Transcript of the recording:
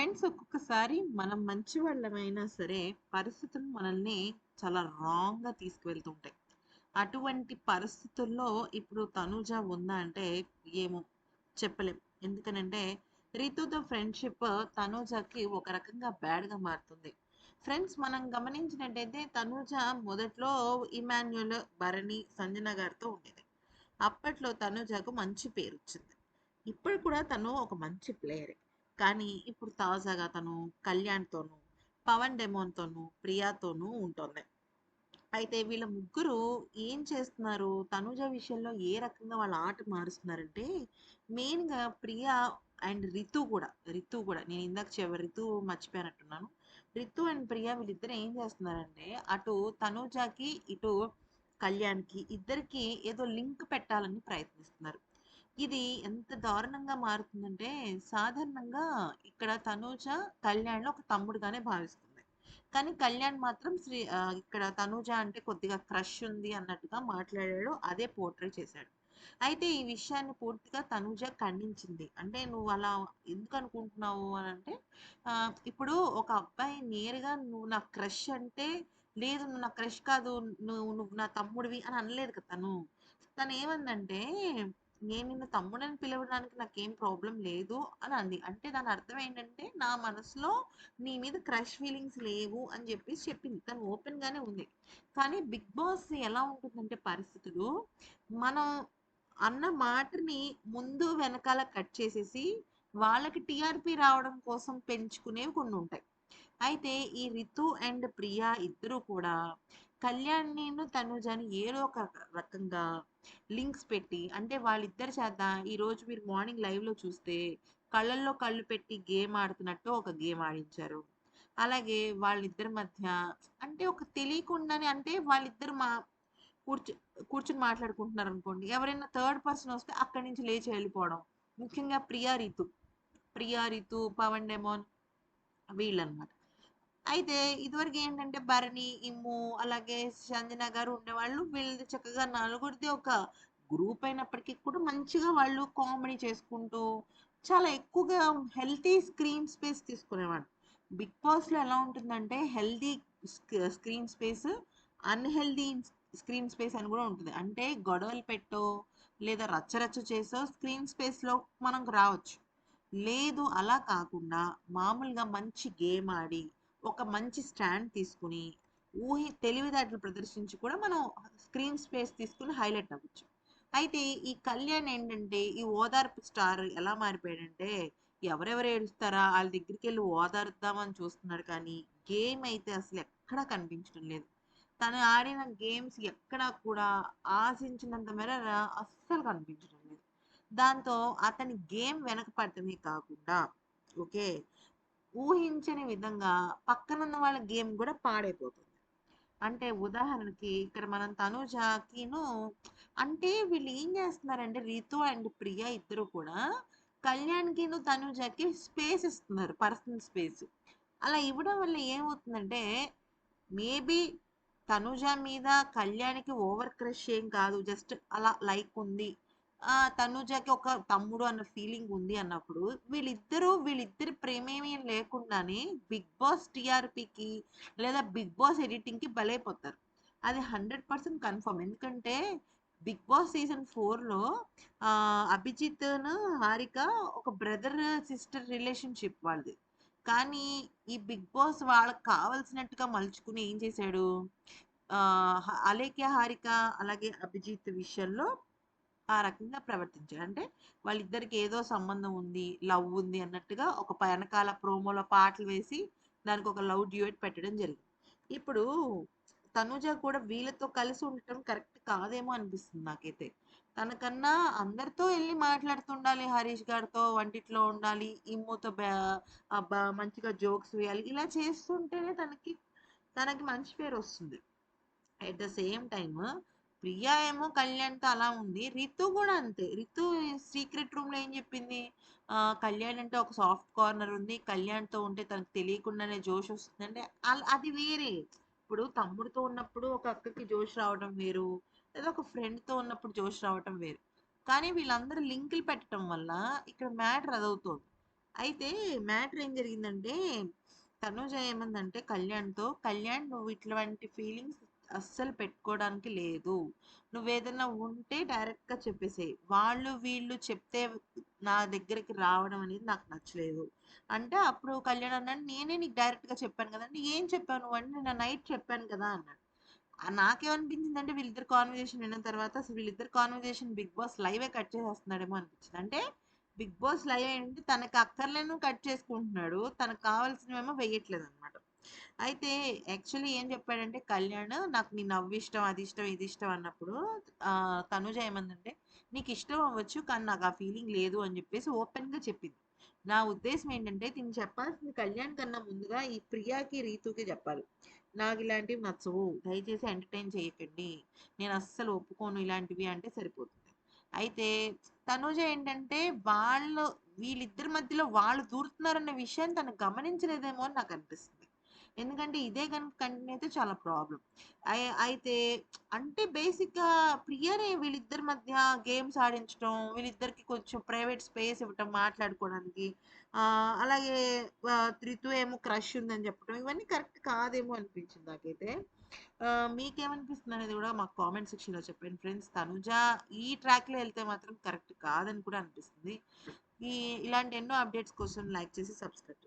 Friends ఒక్కొక్కసారి మనం మంచి వాళ్ళమైనా సరే పరిస్థితులు మనల్ని చాలా రాంగ్‌గా తీసుకువెళ్తుంటాయి. అటువంటి పరిస్థితుల్లో ఇప్పుడు తనూజ ఉందా అంటే ఏమో చెప్పలేం. ఎందుకనంటే రితుతో ఫ్రెండ్‌షిప్ తనూజకి ఒక రకంగా బ్యాడ్‌గా మారుతుంది. ఫ్రెండ్స్ మనం గమనించినట్టయితే తనూజ మొదట్లో ఇమాన్యుల్, భరణి, సంజన గారితో ఉండేది. అప్పట్లో తనూజకు మంచి పేరు వచ్చింది ఇప్పుడు కూడా తను ఒక మంచి ప్లేయరే. కానీ ఇప్పుడు తాజాగా తను కళ్యాణ్‌తోనూ, పవన్ డెమోన్‌తోనూ, ప్రియాతోనూ ఉంటుంది అయితే వీళ్ళ ముగ్గురు ఏం చేస్తున్నారు? తనుజ విషయంలో ఏ రకంగా వాళ్ళ ఆట మారుస్తున్నారంటే మెయిన్‌గా ప్రియా అండ్ రితు కూడా రితు కూడా నేను ఇందాక చె రితు మర్చిపోయినట్టున్నాను. రితు అండ్ ప్రియా వీళ్ళిద్దరు ఏం చేస్తున్నారంటే అటు తనుజాకి ఇటు కళ్యాణ్‌కి ఇద్దరికి ఏదో లింక్ పెట్టాలని ప్రయత్నిస్తున్నారు. ఇది ఎంత దారుణంగా మారుతుందంటే సాధారణంగా ఇక్కడ తనూజ కళ్యాణ్‌ని ఒక తమ్ముడుగానే భావిస్తుంది. కానీ కళ్యాణ్ మాత్రం శ్రీ ఇక్కడ తనూజ అంటే కొద్దిగా క్రష్ ఉంది అన్నట్టుగా మాట్లాడాడు. అదే పోర్ట్రే చేశాడు. అయితే ఈ విషయాన్ని పూర్తిగా తనూజ ఖండించింది. అంటే "నువ్వు అలా ఎందుకు అనుకుంటున్నావు" అని అంటే ఇప్పుడు ఒక అబ్బాయి నేరుగా "నువ్వు నా క్రష్" అంటే లేదు "నువ్వు నా క్రష్ కాదు. నువ్వు నువ్వు నా తమ్ముడివి" అని అనలేదు కదా తను. తను ఏమందంటే "నేను నిన్ను తమ్ముడని పిలవడానికి నాకేం ప్రాబ్లం లేదు" అని అంది. అంటే దాని అర్థం ఏంటంటే నా మనసులో నీ మీద క్రష్ ఫీలింగ్స్ లేవు అని చెప్పేసి చెప్పింది. తను ఓపెన్‌గానే ఉంది. కానీ బిగ్ బాస్ ఎలా ఉంటుందంటే పరిస్థితులు మనం అన్న మాటని ముందు వెనకాల కట్ చేసేసి వాళ్ళకి టీఆర్‌పీ రావడం కోసం పెంచుకునేవి కొన్ని ఉంటాయి అయితే ఈ రితు అండ్ ప్రియా ఇద్దరు కూడా కళ్యాణ్‌నిను, తనూజని ఏదో ఒక రకంగా లింక్స్ పెట్టి అంటే వాళ్ళిద్దరి చేత ఈరోజు మీరు మార్నింగ్ లైవ్‌లో చూస్తే కళ్ళల్లో కళ్ళు పెట్టి గేమ్ ఆడుతున్నట్టు ఒక గేమ్ ఆడించారు. అలాగే వాళ్ళిద్దరి మధ్య అంటే ఒక తెలియకుండానే అంటే వాళ్ళిద్దరు మా కూర్చొ కూర్చొని మాట్లాడుకుంటున్నారనుకోండి. ఎవరైనా థర్డ్ పర్సన్ వస్తే అక్కడి నుంచి లేచి వెళ్ళిపోవడం. ముఖ్యంగా ప్రియా, రితు. ప్రియా, రితు, పవన్ డెమోన్ వీళ్ళనమాట. అయితే ఇదివరకు ఏంటంటే భరణి, ఇమ్ము అలాగే సంజన గారు ఉండేవాళ్ళు. వీళ్ళది చక్కగా నలుగురిది ఒక గ్రూప్ అయినప్పటికీ కూడా మంచిగా వాళ్ళు కామెడీ చేసుకుంటూ చాలా ఎక్కువగా హెల్తీ స్క్రీన్ స్పేస్ తీసుకునేవాళ్ళు. బిగ్ బాస్‌లో ఎలా ఉంటుందంటే healthy screen space, unhealthy screen space అని కూడా ఉంటుంది. అంటే గొడవలు పెట్టో లేదా రచ్చ రచ్చ చేసో స్క్రీన్ స్పేస్‌లో మనం రావచ్చు. లేదు అలా కాకుండా మామూలుగా మంచి గేమ్ ఆడి ఒక మంచి స్టాండ్ తీసుకొని ఊహి తెలివితేటలు ప్రదర్శించి కూడా మనం స్క్రీన్ స్పేస్ తీసుకొని హైలైట్ అవ్వచ్చు. అయితే ఈ కళ్యాణ్ ఏంటంటే ఈ ఓదార్పు స్టార్ ఎలా మారిపోయాడంటే ఎవరెవరు ఏడుస్తారా వాళ్ళ దగ్గరికి వెళ్ళి ఓదార్దామని చూస్తున్నాడు కానీ గేమ్ అయితే అసలు ఎక్కడా కనిపించడం లేదు. తను ఆడిన గేమ్స్ ఎక్కడా కూడా ఆశించినంత మేర అస్సలు కనిపించడం లేదు. దాంతో అతని గేమ్ వెనకపడటమే కాకుండా ఓకే. ఊహించని విధంగా పక్కనున్న వాళ్ళ గేమ్ కూడా పాడైపోతుంది. అంటే ఉదాహరణకి ఇక్కడ మనం తనుజాకిను అంటే వీళ్ళు ఏం చేస్తున్నారంటే రితు అండ్ ప్రియా ఇద్దరు కూడా కళ్యాణ్‌కిను, తనుజాకి స్పేస్ ఇస్తున్నారు. Personal space. అలా ఇవ్వడం వల్ల ఏమవుతుందంటే మేబీ తనుజ మీద కళ్యాణ్‌కి ఓవర్ క్రష్ ఏం కాదు. జస్ట్ అలా లైక్ ఉంది. ఆహ్, ఒక తమ్ముడు అన్న ఫీలింగ్ ఉంది అన్నప్పుడు వీళ్ళిద్దరూ వీళ్ళిద్దరి ప్రేమేమీ లేకుండానే బిగ్ బాస్ టీఆర్‌పీకి లేదా బిగ్ బాస్ ఎడిటింగ్‌కి బలైపోతారు. అది 100% కన్ఫర్మ్. ఎందుకంటే బిగ్ బాస్ సీజన్ ఫోర్లో అభిజిత్‌ను, హారిక ఒక బ్రదర్, సిస్టర్ రిలేషన్‌షిప్ వాళ్ళది. కానీ ఈ బిగ్ బాస్ వాళ్ళకి కావాల్సినట్టుగా మలుచుకుని ఏం చేశాడు అలేఖ్య, హారిక అలాగే అభిజిత్ విషయంలో ఆ రకంగా ప్రవర్తించాడు. అంటే వాళ్ళిద్దరికి ఏదో సంబంధం ఉంది. లవ్ ఉంది అన్నట్టుగా ఒక ప వెనకాల ప్రోమోలో పాటలు వేసి దానికి ఒక లవ్ డ్యూయట్ పెట్టడం జరిగింది. ఇప్పుడు తనుజ కూడా వీళ్ళతో కలిసి ఉండటం కరెక్ట్ కాదేమో అనిపిస్తుంది నాకైతే. తనకన్నా అందరితో వెళ్ళి మాట్లాడుతుండాలి. హరీష్ గారితో వంటిట్లో ఉండాలి. ఇమ్ముతో అబ్బా మంచిగా జోక్స్ వేయాలి. ఇలా చేస్తుంటేనే తనకి తనకి మంచి పేరు వస్తుంది at the same time Priya ఏమో కళ్యాణ్‌తో అలా ఉంది. రితు కూడా అంతే. రితు సీక్రెట్ రూమ్‌లో ఏం చెప్పింది? కళ్యాణ్ అంటే ఒక సాఫ్ట్ కార్నర్ ఉంది. కళ్యాణ్‌తో ఉంటే తనకు తెలియకుండానే జోష్ వస్తుందంటే అది వేరే. ఇప్పుడు తమ్ముడితో ఉన్నప్పుడు ఒక అక్కకి జోష్ రావడం వేరు. లేదా ఒక ఫ్రెండ్‌తో ఉన్నప్పుడు జోష్ రావటం వేరు. కానీ వీళ్ళందరూ లింకులు పెట్టడం వల్ల ఇక్కడ మ్యాటర్ అదవుతుంది అయితే మ్యాటర్ ఏం జరిగిందంటే తనుజ ఏమందంటే కళ్యాణ్‌తో, "కళ్యాణ్ నువ్వు ఇట్లాంటి ఫీలింగ్స్ అస్సలు పెట్టుకోవడానికి లేదు. నువ్వేదన్నా ఉంటే డైరెక్ట్‌గా చెప్పేసేయి. వాళ్ళు వీళ్ళు చెప్తే నా దగ్గరికి రావడం అనేది నాకు నచ్చలేదు." అంటే అప్పుడు కళ్యాణ్ అన్నాడు, "నేనే నీకు డైరెక్ట్‌గా చెప్పాను కదండి ఏం చెప్పాను నువ్వు?" అంటే, "నిన్న నైట్ చెప్పాను కదా!" అన్నాడు. ఆహ్, నాకేమనిపించిందంటే వీళ్ళిద్దరు కాన్వర్జేషన్ విన్న తర్వాత అసలు వీళ్ళిద్దరు కాన్వర్జేషన్ 'బిగ్ బాస్' లైవే కట్ చేసేస్తున్నాడేమో అనిపించింది. అంటే 'బిగ్ బాస్' లైవ్ ఏంటి తనకు అక్కర్లేను కట్ చేసుకుంటున్నాడు. తనకు కావాల్సినవేమో వేయట్లేదనమాట. అయితే యాక్చువల్లీ ఏం చెప్పాడంటే కళ్యాణ్ నాకు నీ నవ్విష్టం, అది ఇష్టం, ఇది ఇష్టం అన్నప్పుడు తనుజ ఏమందంటే, ఇష్టం అవ్వచ్చు. కానీ నాకు ఆ ఫీలింగ్ లేదు" అని చెప్పేసి ఓపెన్‌గా చెప్పింది. నా ఉద్దేశం ఏంటంటే దీన్ని చెప్పాల్సింది కళ్యాణ్ కన్నా ముందుగా ఈ ప్రియాకి, రీతుకి చెప్పాలి. నాకు ఇలాంటివి నచ్చవు. దయచేసి ఎంటర్‌టైన్ చేయకండి. నేను అస్సలు ఒప్పుకోను ఇలాంటివి అంటే సరిపోతుంది. అయితే తనుజ ఏంటంటే వాళ్ళు వీళ్ళిద్దరి మధ్యలో వాళ్ళు దూరుతున్నారన్న విషయాన్ని తను గమనించలేదేమో అని నాకనిపిస్తుంది. ఎందుకంటే ఇదే గనుక కంటిన్యూ అయితే చాలా ప్రాబ్లం అయితే అంటే బేసిక్‌గా ప్రియనే వీళ్ళిద్దరి మధ్య గేమ్స్ ఆడించడం, వీళ్ళిద్దరికి కొంచెం ప్రైవేట్ స్పేస్ ఇవ్వటం మాట్లాడుకోవడానికి. అలాగే త్రితు ఏమో క్రష్ ఉందని చెప్పడం ఇవన్నీ కరెక్ట్ కాదేమో అనిపించింది నాకైతే. మీకేమనిపిస్తుంది అనేది కూడా మాకు కామెంట్ సెక్షన్‌లో చెప్పండి ఫ్రెండ్స్. తనుజ ఈ ట్రాక్‌లో వెళ్తే మాత్రం కరెక్ట్ కాదని కూడా అనిపిస్తుంది. ఈ ఇలాంటి ఎన్నో అప్డేట్స్ కోసం లైక్ చేసి సబ్స్క్రైబ్